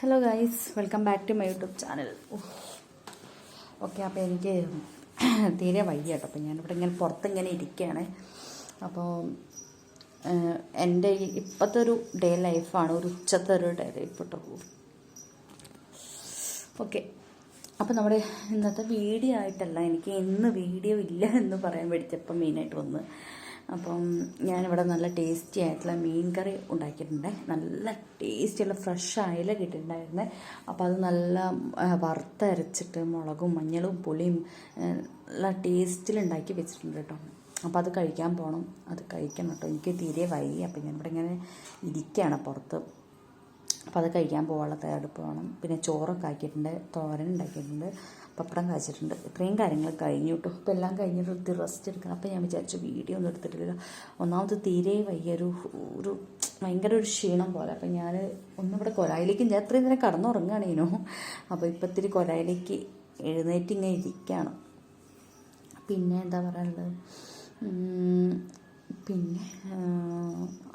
Hello guys welcome back to my YouTube channel okay അപ്പോൾ എനിക്ക് തീരെ വയ്യ കേട്ടോ. അപ്പോൾ ഞാനിവിടെ ഇങ്ങനെ പുറത്ത് ഇങ്ങനെ ഇരിക്കുകയാണ് അപ്പോൾ എന്റെ ഇപ്പോഴത്തെ ഒരു ഡേ ലൈഫാണ് ഒരു ഉച്ചത്തെ ഒരു ഡേ ലൈഫ് കേട്ടോ. ഓക്കെ അപ്പോൾ നമ്മുടെ ഇന്നത്തെ വീഡിയോ ആയിട്ടല്ല എനിക്ക് ഇന്ന് വീഡിയോ ഇല്ല എന്ന് പറയാൻ പഠിച്ചപ്പോൾ മെയിനായിട്ട് വന്ന് അപ്പം ഞാനിവിടെ നല്ല ടേസ്റ്റി ആയിട്ടുള്ള മീൻ കറി ഉണ്ടാക്കിയിട്ടുണ്ട്. നല്ല ടേസ്റ്റിയുള്ള ഫ്രഷ് അയല കിട്ടിയിട്ടുണ്ടായിരുന്നേ. അപ്പോൾ അത് നല്ല വറുത്തരച്ചിട്ട് മുളകും മഞ്ഞളും പുളിയും നല്ല ടേസ്റ്റിലുണ്ടാക്കി വെച്ചിട്ടുണ്ട് കേട്ടോ. അപ്പോൾ അത് കഴിക്കാൻ പോകണം അത് കഴിക്കണം കേട്ടോ. എനിക്ക് തീരെ വയ്യ. അപ്പോൾ ഞാനിവിടെ ഇങ്ങനെ ഇരിക്കുകയാണ് പുറത്ത്. അപ്പോൾ അത് കഴിക്കാൻ പോകാനുള്ള തയ്യാറെടുപ്പ് വേണം. പിന്നെ ചോറൊക്കെ ആക്കിയിട്ടുണ്ട് തോരൻ ഉണ്ടാക്കിയിട്ടുണ്ട് പപ്പടം കാച്ചിട്ടുണ്ട് ഇത്രയും കാര്യങ്ങൾ കഴിഞ്ഞു കേട്ടോ ഇപ്പോൾ എല്ലാം കഴിഞ്ഞിട്ട് റെസ്റ്റ് എടുക്കണം. അപ്പോൾ ഞാൻ വിചാരിച്ചു വീഡിയോ ഒന്നും എടുത്തിട്ടില്ല ഒന്നാമത് തീരെ വയ്യ ഒരു ഭയങ്കര ഒരു ക്ഷീണം പോലെ. അപ്പം ഞാൻ ഒന്നിവിടെ കൊലായിലേക്ക് ഞാൻ അത്രയും നേരം കടന്നുറങ്ങുകയാണേനോ അപ്പോൾ ഇപ്പം ഇത്തിരി കൊലായിലേക്ക് എഴുന്നേറ്റ് ഇങ്ങനെ ഇരിക്കുകയാണ് പിന്നെ എന്താ പറയാനുള്ളത്? പിന്നെ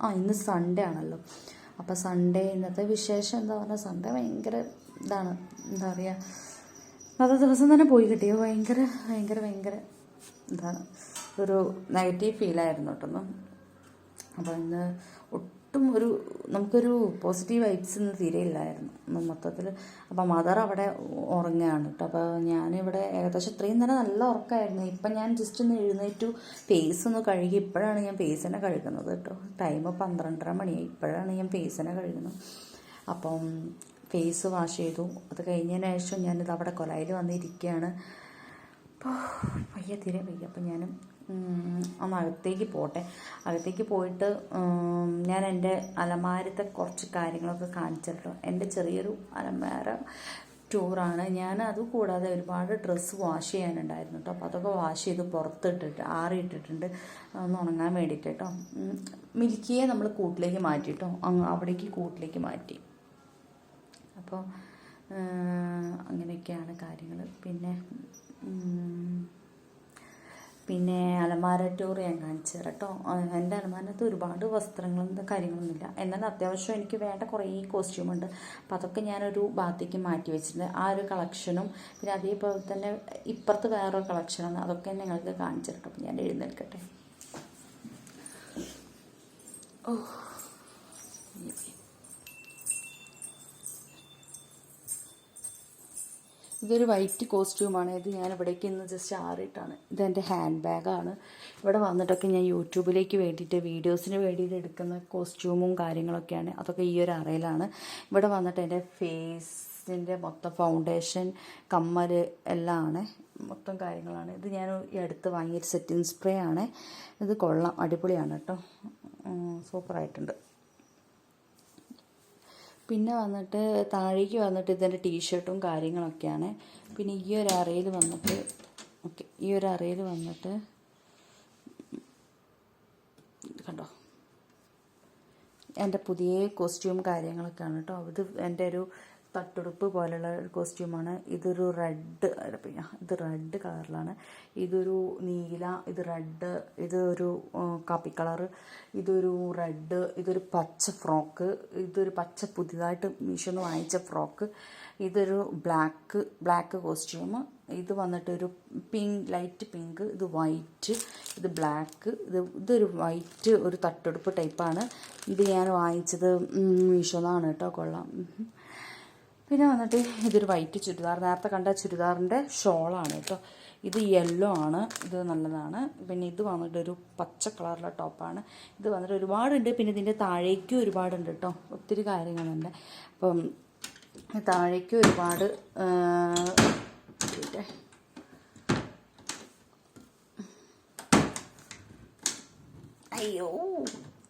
ആ ഇന്ന് സൺഡേ ആണല്ലോ. അപ്പോൾ സൺഡേ ഇന്നത്തെ വിശേഷം എന്താ പറഞ്ഞാൽ സൺഡേ ഭയങ്കര ഇതാണ്. എന്താ പറയുക അന്നത്തെ ദിവസം തന്നെ പോയി കിട്ടിയോ ഭയങ്കര ഭയങ്കര ഭയങ്കര എന്താണ് ഒരു നെഗറ്റീവ് ഫീലായിരുന്നു കേട്ടോ അപ്പോൾ ഇന്ന് ഒട്ടും ഒരു നമുക്കൊരു പോസിറ്റീവ് വൈബ്സ് ഇന്ന് തീരെ ഇല്ലായിരുന്നു മൊത്തത്തിൽ അപ്പോൾ മദർ അവിടെ ഉറങ്ങുകയാണ് കേട്ടോ. അപ്പോൾ ഞാനിവിടെ ഏകദേശം ഇത്രയും തന്നെ നല്ല ഉറക്കമായിരുന്നു ഇപ്പം ഞാൻ ജസ്റ്റ് ഒന്ന് എഴുന്നേറ്റു. ഫേസ് ഒന്ന് കഴുകി. ഇപ്പോഴാണ് ഞാൻ ഫേസിനെ കഴുകുന്നത് കേട്ടോ. ടൈം പന്ത്രണ്ടര മണിയായി. ഇപ്പോഴാണ് ഞാൻ ഫേസിനെ കഴുകുന്നത്. അപ്പം ഫേസ് വാഷ് ചെയ്തു. അത് കഴിഞ്ഞതിന് ശേഷം ഞാനിത് അവിടെ കൊലായിൽ വന്നിരിക്കുകയാണ്. അപ്പോൾ വയ്യ തീരെ വയ്യ. അപ്പം ഞാൻ ഒന്ന് അകത്തേക്ക് പോട്ടെ. അകത്തേക്ക് പോയിട്ട് ഞാൻ എന്റെ അലമാരത്തെ കുറച്ച് കാര്യങ്ങളൊക്കെ കാണിച്ചിട്ടോ. എന്റെ ചെറിയൊരു അലമാര ടൂറാണ്. ഞാൻ അത് കൂടാതെ ഒരുപാട് ഡ്രസ്സ് വാഷ് ചെയ്യാനുണ്ടായിരുന്നു കേട്ടോ അപ്പോൾ അതൊക്കെ വാഷ് ചെയ്ത് പുറത്തിട്ടിട്ട് ആറിയിട്ടിട്ടുണ്ട്. ഒന്ന് ഉണങ്ങാൻ വേണ്ടിയിട്ട് കേട്ടോ മിൽക്കിയെ നമ്മൾ കൂട്ടിലേക്ക് മാറ്റി കേട്ടോ അവിടേക്ക് കൂട്ടിലേക്ക് മാറ്റി. അപ്പോൾ അങ്ങനെയൊക്കെയാണ് കാര്യങ്ങൾ പിന്നെ പിന്നെ അലമാര ടൂർ ഞാൻ കാണിച്ചു കേട്ടോ എന്റെ അലമാരത്ത് ഒരുപാട് വസ്ത്രങ്ങളും കാര്യങ്ങളൊന്നുമില്ല എന്നാലും അത്യാവശ്യം എനിക്ക് വേണ്ട കുറേ കോസ്റ്റ്യൂം ഉണ്ട്. അപ്പോൾ അതൊക്കെ ഞാനൊരു ഭാഗത്തേക്ക് മാറ്റി വെച്ചിട്ടുണ്ട്. ആ ഒരു കളക്ഷനും പിന്നെ അതേപോലെ തന്നെ ഇപ്പുറത്ത് വേറൊരു കളക്ഷനാണ് അതൊക്കെ നിങ്ങൾക്ക് കാണിച്ചു ഞാൻ എഴുന്നേൽക്കട്ടെ. ഓ. ഇതൊരു വൈറ്റ് കോസ്റ്റ്യൂമാണ് ഇത് ഞാൻ ഇവിടേക്ക് ഇന്ന് ജസ്റ്റ് ആറിയിട്ടാണ് ഇതെന്റെ ഹാൻഡ് ബാഗാണ് ഇവിടെ വന്നിട്ടൊക്കെ ഞാൻ യൂട്യൂബിലേക്ക് വേണ്ടിയിട്ട് വീഡിയോസിന് വേണ്ടിയിട്ട് എടുക്കുന്ന കോസ്റ്റ്യൂമും കാര്യങ്ങളൊക്കെയാണ്. അതൊക്കെ ഈ ഒരു അറയിലാണ്. ഇവിടെ വന്നിട്ട് എന്റെ ഫേസിന്റെ മൊത്തം ഫൗണ്ടേഷൻ കമ്മൽ എല്ലാം ആണ് മൊത്തം കാര്യങ്ങളാണ്. ഇത് ഞാൻ ഈ അടുത്ത് വാങ്ങിയൊരു സെറ്റിംഗ് സ്പ്രേ ആണ്. ഇത് കൊള്ളാം. അടിപൊളിയാണ് കേട്ടോ. സൂപ്പറായിട്ടുണ്ട് പിന്നെ വന്നിട്ട് താഴേക്ക് വന്നിട്ട് ഇതിന്റെ ടീഷർട്ടും കാര്യങ്ങളൊക്കെയാണ്. പിന്നെ ഈ ഒരു അറയിൽ വന്നിട്ട് ഓക്കെ ഈ ഒരു അറയിൽ വന്നിട്ട് കണ്ടോ? എന്റെ പുതിയ കോസ്റ്റ്യൂം കാര്യങ്ങളൊക്കെയാണ് കേട്ടോ. ഇത് എന്റെ ഒരു തട്ടുടുപ്പ് പോലെയുള്ള ഒരു കോസ്റ്റ്യൂമാണ്. ഇതൊരു റെഡ് ഇത് റെഡ് കളറിലാണ്. ഇതൊരു നീല ഇത് റെഡ് ഇതൊരു കാപ്പി കളറ് ഇതൊരു റെഡ് ഇതൊരു പച്ച ഫ്രോക്ക് ഇതൊരു പച്ച പുതിയതായിട്ട് മീഷോന്ന് വാങ്ങിച്ച ഫ്രോക്ക് ഇതൊരു ബ്ലാക്ക് ബ്ലാക്ക് കോസ്റ്റ്യൂം. ഇത് വന്നിട്ടൊരു പിങ്ക് ലൈറ്റ് പിങ്ക് ഇത് വൈറ്റ് ഇത് ബ്ലാക്ക് ഇത് ഇതൊരു വൈറ്റ് ഒരു തട്ടെടുപ്പ് ടൈപ്പാണ്. ഇത് ഞാൻ വാങ്ങിച്ചത് മീഷോന്നാണ് കേട്ടോ. കൊള്ളാം. പിന്നെ വന്നിട്ട് ഇതൊരു വൈറ്റ് ചുരിദാർ. നേരത്തെ കണ്ട ചുരിദാറിന്റെ ഷോളാണ് കേട്ടോ ഇത് യെല്ലോ ആണ്. ഇത് നല്ലതാണ്. പിന്നെ ഇത് വന്നിട്ട് ഒരു പച്ച കളറിലെ ടോപ്പാണ് ഇത് വന്നിട്ട് ഒരുപാടുണ്ട്. പിന്നെ ഇതിന്റെ താഴേക്കും ഒരുപാടുണ്ട് കേട്ടോ ഒത്തിരി കാര്യങ്ങളുണ്ട്. അപ്പം താഴേക്കും ഒരുപാട് അയ്യോ.